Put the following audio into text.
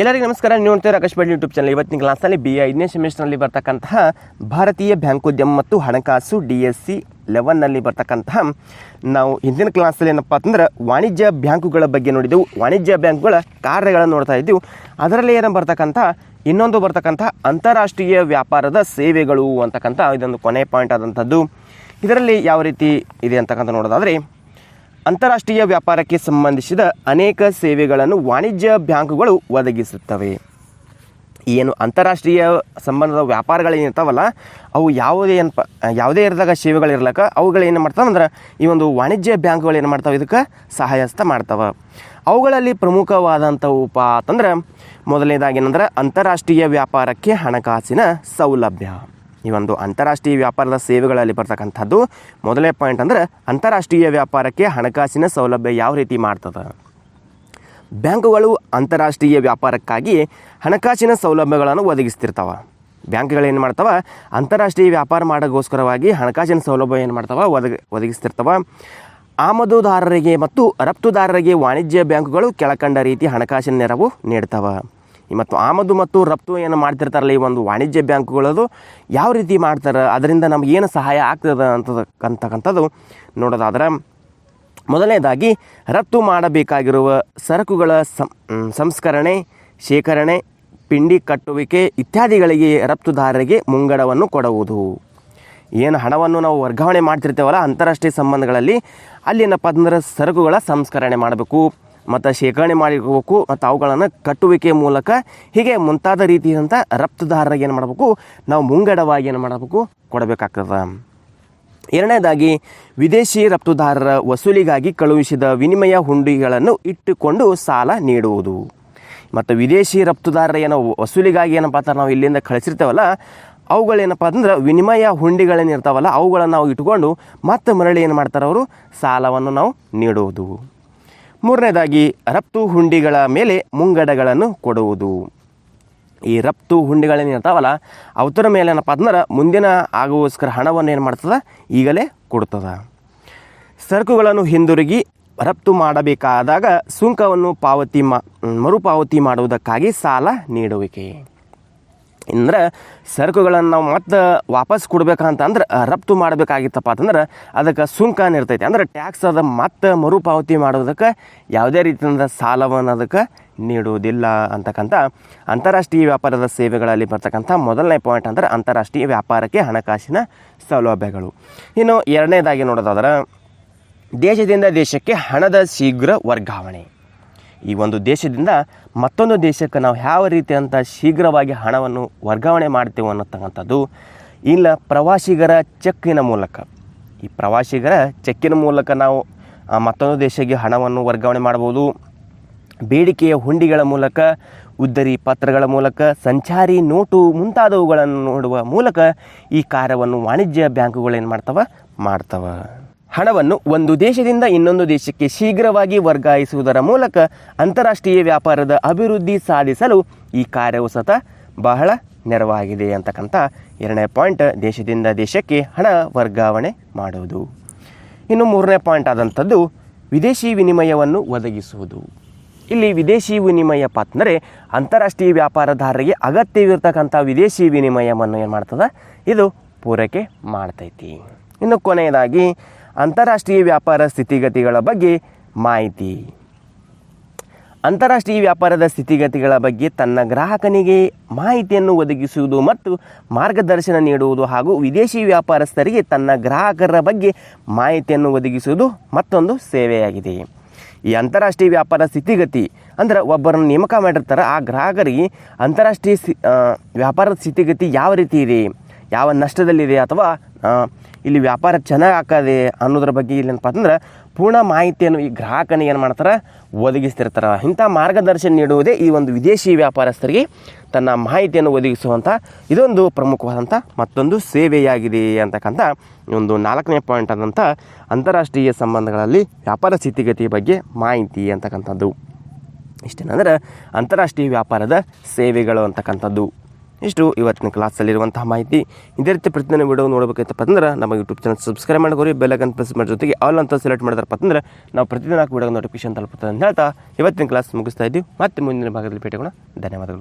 ಎಲ್ಲರಿಗೂ ನಮಸ್ಕಾರ. ನೀವು ನೋಡ್ತೀರಾ ಆಕಾಶ್ ಯೂಟ್ಯೂಬ್ ಚಾನಲ್ ಇವತ್ತಿನ ಕ್ಲಾಸ್ನಲ್ಲಿ ಬಿ ಐದನೇ ಸೆಮಿಸ್ಟರ್ನಲ್ಲಿ ಬರ್ತಕ್ಕಂತಹ ಭಾರತೀಯ ಬ್ಯಾಂಕೋದ್ಯಮ ಮತ್ತು ಹಣಕಾಸು ಡಿ ಎಸ್ ಸಿ ಲೆವೆನ್ನಲ್ಲಿ ಬರ್ತಕ್ಕಂತಹ ನಾವು ಹಿಂದಿನ ಕ್ಲಾಸಲ್ಲಿ ಏನಪ್ಪ ಅಂತಂದ್ರೆ ವಾಣಿಜ್ಯ ಬ್ಯಾಂಕುಗಳ ಬಗ್ಗೆ ನೋಡಿದೆವು. ವಾಣಿಜ್ಯ ಬ್ಯಾಂಕುಗಳ ಕಾರ್ಯಗಳನ್ನು ನೋಡ್ತಾ ಇದ್ದೆವು. ಅದರಲ್ಲಿ ಏನ ಬರ್ತಕ್ಕಂಥ, ಇನ್ನೊಂದು ಬರ್ತಕ್ಕಂಥ ಅಂತಾರಾಷ್ಟ್ರೀಯ ವ್ಯಾಪಾರದ ಸೇವೆಗಳು ಅಂತಕ್ಕಂಥ ಇದೊಂದು ಕೊನೆ ಪಾಯಿಂಟ್ ಆದಂಥದ್ದು. ಇದರಲ್ಲಿ ಯಾವ ರೀತಿ ಇದೆ ಅಂತಕ್ಕಂಥ ನೋಡೋದಾದರೆ ಅಂತಾರಾಷ್ಟ್ರೀಯ ವ್ಯಾಪಾರಕ್ಕೆ ಸಂಬಂಧಿಸಿದ ಅನೇಕ ಸೇವೆಗಳನ್ನು ವಾಣಿಜ್ಯ ಬ್ಯಾಂಕುಗಳು ಒದಗಿಸುತ್ತವೆ. ಏನು ಅಂತಾರಾಷ್ಟ್ರೀಯ ಸಂಬಂಧದ ವ್ಯಾಪಾರಗಳೇನಿರ್ತಾವಲ್ಲ, ಅವು ಯಾವುದೇ ಏನಪ್ಪ ಯಾವುದೇ ಇರದಾಗ ಸೇವೆಗಳಿರ್ಲಕ್ಕ ಅವುಗಳೇನು ಮಾಡ್ತಾವೆ ಅಂದ್ರೆ ಈ ಒಂದು ವಾಣಿಜ್ಯ ಬ್ಯಾಂಕುಗಳು ಏನು ಮಾಡ್ತಾವೆ, ಇದಕ್ಕೆ ಸಹಾಯಸ್ತ ಮಾಡ್ತಾವೆ. ಅವುಗಳಲ್ಲಿ ಪ್ರಮುಖವಾದಂಥವುಪ ಅಂತಂದ್ರೆ, ಮೊದಲನೇದಾಗಿ ಏನಂದ್ರೆ ಅಂತಾರಾಷ್ಟ್ರೀಯ ವ್ಯಾಪಾರಕ್ಕೆ ಹಣಕಾಸಿನ ಸೌಲಭ್ಯ. ಈ ಒಂದು ಅಂತಾರಾಷ್ಟ್ರೀಯ ವ್ಯಾಪಾರದ ಸೇವೆಗಳಲ್ಲಿ ಬರ್ತಕ್ಕಂಥದ್ದು. ಮೊದಲನೇ ಪಾಯಿಂಟ್ ಅಂದ್ರೆ ಅಂತಾರಾಷ್ಟ್ರೀಯ ವ್ಯಾಪಾರಕ್ಕೆ ಹಣಕಾಸಿನ ಸೌಲಭ್ಯ ಯಾವ ರೀತಿ ಮಾಡ್ತದೆ? ಬ್ಯಾಂಕುಗಳು ಅಂತಾರಾಷ್ಟ್ರೀಯ ವ್ಯಾಪಾರಕ್ಕಾಗಿ ಹಣಕಾಸಿನ ಸೌಲಭ್ಯಗಳನ್ನು ಒದಗಿಸ್ತಿರ್ತಾವೆ. ಏನು ಮಾಡ್ತಾವ? ಅಂತಾರಾಷ್ಟ್ರೀಯ ವ್ಯಾಪಾರ ಮಾಡೋಕ್ಕೋಸ್ಕರವಾಗಿ ಹಣಕಾಸಿನ ಸೌಲಭ್ಯ ಏನು ಮಾಡ್ತಾವೆ? ಒದಗ, ಒದಗಿಸ್ತಿರ್ತಾವೆ. ಆಮದುದಾರರಿಗೆ ಮತ್ತು ರಫ್ತುದಾರರಿಗೆ ವಾಣಿಜ್ಯ ಬ್ಯಾಂಕುಗಳು ಕೆಳಕಂಡ ರೀತಿ ಹಣಕಾಸಿನ ನೆರವು ನೀಡ್ತಾವೆ. ಮತ್ತು ಆಮದು ಮತ್ತು ರಫ್ತು ಏನು ಮಾಡ್ತಿರ್ತಾರಲ್ಲ ಈ ಒಂದು ವಾಣಿಜ್ಯ ಬ್ಯಾಂಕುಗಳದು ಯಾವ ರೀತಿ ಮಾಡ್ತಾರೆ? ಅದರಿಂದ ನಮ್ಗೆ ಏನು ಸಹಾಯ ಆಗ್ತದೆ ಅಂತಕ್ಕಂಥದ್ದು ನೋಡೋದಾದ್ರೆ, ಮೊದಲನೇದಾಗಿ ರಫ್ತು ಮಾಡಬೇಕಾಗಿರುವ ಸರಕುಗಳ ಸಂಸ್ಕರಣೆ, ಶೇಖರಣೆ, ಪಿಂಡಿ ಕಟ್ಟುವಿಕೆ ಇತ್ಯಾದಿಗಳಿಗೆ ರಫ್ತುದಾರರಿಗೆ ಮುಂಗಡವನ್ನು ಕೊಡುವುದು. ಏನು ಹಣವನ್ನು ನಾವು ವರ್ಗಾವಣೆ ಮಾಡ್ತಿರ್ತೇವಲ್ಲ ಅಂತಾರಾಷ್ಟ್ರೀಯ ಸಂಬಂಧಗಳಲ್ಲಿ ಅಲ್ಲಿನ ಅಂದ್ರೆ ಸರಕುಗಳ ಸಂಸ್ಕರಣೆ ಮಾಡಬೇಕು. ಮತ್ತು ಶೇಖರಣೆ ಮಾಡಿರ್ಬೇಕು ಮತ್ತು ಅವುಗಳನ್ನು ಕಟ್ಟುವಿಕೆ ಮೂಲಕ ಹೀಗೆ ಮುಂತಾದ ರೀತಿಯಾದಂಥ ರಫ್ತುದಾರರಿಗೆ ಏನು ಮಾಡಬೇಕು? ನಾವು ಮುಂಗಡವಾಗಿ ಏನು ಮಾಡಬೇಕು? ಕೊಡಬೇಕಾಗ್ತದೆ. ಎರಡನೇದಾಗಿ, ವಿದೇಶಿ ರಫ್ತುದಾರರ ವಸೂಲಿಗಾಗಿ ಕಳುಹಿಸಿದ ವಿನಿಮಯ ಹುಂಡಿಗಳನ್ನು ಇಟ್ಟುಕೊಂಡು ಸಾಲ ನೀಡುವುದು. ಮತ್ತು ವಿದೇಶಿ ರಫ್ತುದಾರರ ಏನೋ ವಸೂಲಿಗಾಗಿ ಏನಪ್ಪ ಅಂತ ನಾವು ಇಲ್ಲಿಂದ ಕಳಿಸಿರ್ತೇವಲ್ಲ, ಅವುಗಳೇನಪ್ಪ ಅಂದ್ರೆ ವಿನಿಮಯ ಹುಂಡಿಗಳೇನಿರ್ತಾವಲ್ಲ, ಅವುಗಳನ್ನು ನಾವು ಇಟ್ಕೊಂಡು ಮತ್ತೆ ಮರಳಿ ಏನು ಮಾಡ್ತಾರೆ ಅವರು? ಸಾಲವನ್ನು ನಾವು ನೀಡುವುದು. ಮೂರನೇದಾಗಿ, ರಫ್ತು ಹುಂಡಿಗಳ ಮೇಲೆ ಮುಂಗಡಗಳನ್ನು ಕೊಡುವುದು. ಈ ರಫ್ತು ಹುಂಡಿಗಳೇನಿರ್ತಾವಲ್ಲ ಅವತರ ಮೇಲೆ ಏನಪ್ಪ ಅಂದ್ರೆ ಮುಂದಿನ ಆಗುವಸ್ಕರ ಹಣವನ್ನು ಏನು ಮಾಡ್ತದೆ? ಈಗಲೇ ಕೊಡ್ತದೆ. ಸರಕುಗಳನ್ನು ಹಿಂದಿರುಗಿ ರಫ್ತು ಮಾಡಬೇಕಾದಾಗ ಸುಂಕವನ್ನು ಪಾವತಿ ಮಾ, ಮರುಪಾವತಿ ಮಾಡುವುದಕ್ಕಾಗಿ ಸಾಲ ನೀಡುವಿಕೆ. ಅಂದ್ರೆ ಸರಕುಗಳನ್ನು ನಾವು ಮತ್ತೆ ವಾಪಸ್ ಕೊಡ್ಬೇಕಂತ ಅಂದ್ರೆ ರಫ್ತು ಮಾಡಬೇಕಾಗಿತ್ತಪ್ಪ ಅಂತಂದ್ರೆ ಅದಕ್ಕೆ ಸುಂಕ ಇರ್ತೈತಿ. ಅಂದ್ರೆ ಟ್ಯಾಕ್ಸ್ ಅದ ಮತ್ತೆ ಮರುಪಾವತಿ ಮಾಡೋದಕ್ಕೆ ಯಾವುದೇ ರೀತಿಯಿಂದ ಸಾಲವನ್ನು ಅದಕ್ಕೆ ನೀಡುವುದಿಲ್ಲ ಅಂತಕ್ಕಂಥ ಅಂತಾರಾಷ್ಟ್ರೀಯ ವ್ಯಾಪಾರದ ಸೇವೆಗಳಲ್ಲಿ ಬರ್ತಕ್ಕಂಥ ಮೊದಲನೇ ಪಾಯಿಂಟ್ ಅಂದರೆ ಅಂತಾರಾಷ್ಟ್ರೀಯ ವ್ಯಾಪಾರಕ್ಕೆ ಹಣಕಾಸಿನ ಸೌಲಭ್ಯಗಳು. ಇನ್ನು ಎರಡನೇದಾಗಿ ನೋಡೋದಾದ್ರೆ ದೇಶದಿಂದ ದೇಶಕ್ಕೆ ಹಣದ ಶೀಘ್ರ ವರ್ಗಾವಣೆ. ಈ ಒಂದು ದೇಶದಿಂದ ಮತ್ತೊಂದು ದೇಶಕ್ಕೆ ನಾವು ಯಾವ ರೀತಿ ಅಂತ ಶೀಘ್ರವಾಗಿ ಹಣವನ್ನು ವರ್ಗಾವಣೆ ಮಾಡ್ತೇವೆ ಅನ್ನತಕ್ಕಂಥದ್ದು, ಇಲ್ಲ ಪ್ರವಾಸಿಗರ ಚೆಕ್ಕಿನ ಮೂಲಕ. ಈ ಪ್ರವಾಸಿಗರ ಚೆಕ್ಕಿನ ಮೂಲಕ ನಾವು ಮತ್ತೊಂದು ದೇಶಕ್ಕೆ ಹಣವನ್ನು ವರ್ಗಾವಣೆ ಮಾಡ್ಬೋದು. ಬೇಡಿಕೆಯ ಹುಂಡಿಗಳ ಮೂಲಕ ಉದ್ದರಿ ಪತ್ರಗಳ ಮೂಲಕ, ಸಂಚಾರಿ ನೋಟು ಮುಂತಾದವುಗಳನ್ನು ನೋಡುವ ಮೂಲಕ ಈ ಕಾರ್ಯವನ್ನು ವಾಣಿಜ್ಯ ಬ್ಯಾಂಕುಗಳು ಏನು ಮಾಡ್ತವೆ? ಮಾಡ್ತವ. ಹಣವನ್ನು ಒಂದು ದೇಶದಿಂದ ಇನ್ನೊಂದು ದೇಶಕ್ಕೆ ಶೀಘ್ರವಾಗಿ ವರ್ಗಾಯಿಸುವುದರ ಮೂಲಕ ಅಂತಾರಾಷ್ಟ್ರೀಯ ವ್ಯಾಪಾರದ ಅಭಿವೃದ್ಧಿ ಸಾಧಿಸಲು ಈ ಕಾರ್ಯವು ಸತ ಬಹಳ ನೆರವಾಗಿದೆ ಅಂತಕ್ಕಂಥ ಎರಡನೇ ಪಾಯಿಂಟ್, ದೇಶದಿಂದ ದೇಶಕ್ಕೆ ಹಣ ವರ್ಗಾವಣೆ ಮಾಡುವುದು. ಇನ್ನು ಮೂರನೇ ಪಾಯಿಂಟ್ ಆದಂಥದ್ದು, ವಿದೇಶಿ ವಿನಿಮಯವನ್ನು ಒದಗಿಸುವುದು. ಇಲ್ಲಿ ವಿದೇಶಿ ವಿನಿಮಯ ಅಂದರೆ ಅಂತಾರಾಷ್ಟ್ರೀಯ ವ್ಯಾಪಾರದಾರರಿಗೆ ಅಗತ್ಯವಿರ್ತಕ್ಕಂಥ ವಿದೇಶಿ ವಿನಿಮಯವನ್ನು ಏನು ಮಾಡ್ತದೆ? ಇದು ಪೂರೈಕೆ ಮಾಡ್ತೈತಿ. ಇನ್ನು ಕೊನೆಯದಾಗಿ ಅಂತಾರಾಷ್ಟ್ರೀಯ ವ್ಯಾಪಾರ ಸ್ಥಿತಿಗತಿಗಳ ಬಗ್ಗೆ ಮಾಹಿತಿ. ಅಂತಾರಾಷ್ಟ್ರೀಯ ವ್ಯಾಪಾರದ ಸ್ಥಿತಿಗತಿಗಳ ಬಗ್ಗೆ ತನ್ನ ಗ್ರಾಹಕನಿಗೆ ಮಾಹಿತಿಯನ್ನು ಒದಗಿಸುವುದು ಮತ್ತು ಮಾರ್ಗದರ್ಶನ ನೀಡುವುದು ಹಾಗೂ ವಿದೇಶಿ ವ್ಯಾಪಾರಸ್ಥರಿಗೆ ತನ್ನ ಗ್ರಾಹಕರ ಬಗ್ಗೆ ಮಾಹಿತಿಯನ್ನು ಒದಗಿಸುವುದು ಮತ್ತೊಂದು ಸೇವೆಯಾಗಿದೆ. ಈ ಅಂತಾರಾಷ್ಟ್ರೀಯ ವ್ಯಾಪಾರ ಸ್ಥಿತಿಗತಿ ಅಂದ್ರೆ ಒಬ್ಬರನ್ನು ನೇಮಕ ಮಾಡಿರ್ತಾರೆ, ಆ ಗ್ರಾಹಕರಿಗೆ ಅಂತಾರಾಷ್ಟ್ರೀಯ ವ್ಯಾಪಾರದ ಸ್ಥಿತಿಗತಿ ಯಾವ ರೀತಿ ಇದೆ, ಯಾವ ನಷ್ಟದಲ್ಲಿದೆ ಅಥವಾ ಇಲ್ಲಿ ವ್ಯಾಪಾರ ಚೆನ್ನಾಗಿ ಆಕದೆ ಅನ್ನೋದ್ರ ಬಗ್ಗೆ ಇಲ್ಲೇನಪ್ಪ ಅಂದ್ರೆ ಪೂರ್ಣ ಮಾಹಿತಿಯನ್ನು ಈ ಗ್ರಾಹಕನಿಗೆ ಏನು ಮಾಡ್ತಾರೆ? ಒದಗಿಸ್ತಿರ್ತಾರೆ. ಇಂಥ ಮಾರ್ಗದರ್ಶನ ನೀಡುವುದೇ ಈ ಒಂದು ವಿದೇಶಿ ವ್ಯಾಪಾರಸ್ಥರಿಗೆ ತನ್ನ ಮಾಹಿತಿಯನ್ನು ಒದಗಿಸುವಂಥ ಇದೊಂದು ಪ್ರಮುಖವಾದಂಥ ಮತ್ತೊಂದು ಸೇವೆಯಾಗಿದೆ ಅಂತಕ್ಕಂಥ ಒಂದು ನಾಲ್ಕನೇ ಪಾಯಿಂಟ್ ಆದಂಥ ಅಂತಾರಾಷ್ಟ್ರೀಯ ಸಂಬಂಧಗಳಲ್ಲಿ ವ್ಯಾಪಾರ ಸ್ಥಿತಿಗತಿ ಬಗ್ಗೆ ಮಾಹಿತಿ ಅಂತಕ್ಕಂಥದ್ದು. ಇಷ್ಟೇನಂದ್ರೆ ಅಂತಾರಾಷ್ಟ್ರೀಯ ವ್ಯಾಪಾರದ ಸೇವೆಗಳು ಅಂತಕ್ಕಂಥದ್ದು. ಇಷ್ಟು ಇವತ್ತಿನ ಕ್ಲಾಸಲ್ಲಿರುವಂತಹ ಮಾಹಿತಿ. ಇದೇ ರೀತಿ ಪ್ರತಿದಿನ ವಿಡಿಯೋ ನೋಡಬೇಕಂತಪ್ಪ ಅಂದ್ರೆ ನಮ್ಮ ಯೂಟ್ಯೂಬ್ ಚಾನಲ್ ಸಬ್ಸ್ಕ್ರೈಬ್ ಮಾಡ್ಕೋರಿ ಬೆಲ್ಲೈಕನ್ ಪ್ರೆಸ್ ಮಾಡಿ ಜೊತೆಗೆ ಆಲ್ ಅಂತ ಸೆಲೆಕ್ಟ್ ಮಾಡಿದ್ರಪ್ಪ ಅಂದ್ರೆ ನಾವು ಪ್ರತಿದಿನ ವಿಡಿಯೋ ನೋಟಿಫಿಕೇಶನ್ ತಲುಪುತ್ತದೆ ಅಂತ ಹೇಳ್ತಾ ಇವತ್ತಿನ ಕ್ಲಾಸ್ ಮುಗಿಸ್ತಾ ಇದ್ದೀವಿ. ಮತ್ತೆ ಮುಂದಿನ ಭಾಗದಲ್ಲಿ ಭೇಟಿಗೋಣ ಧನ್ಯವಾದಗಳು.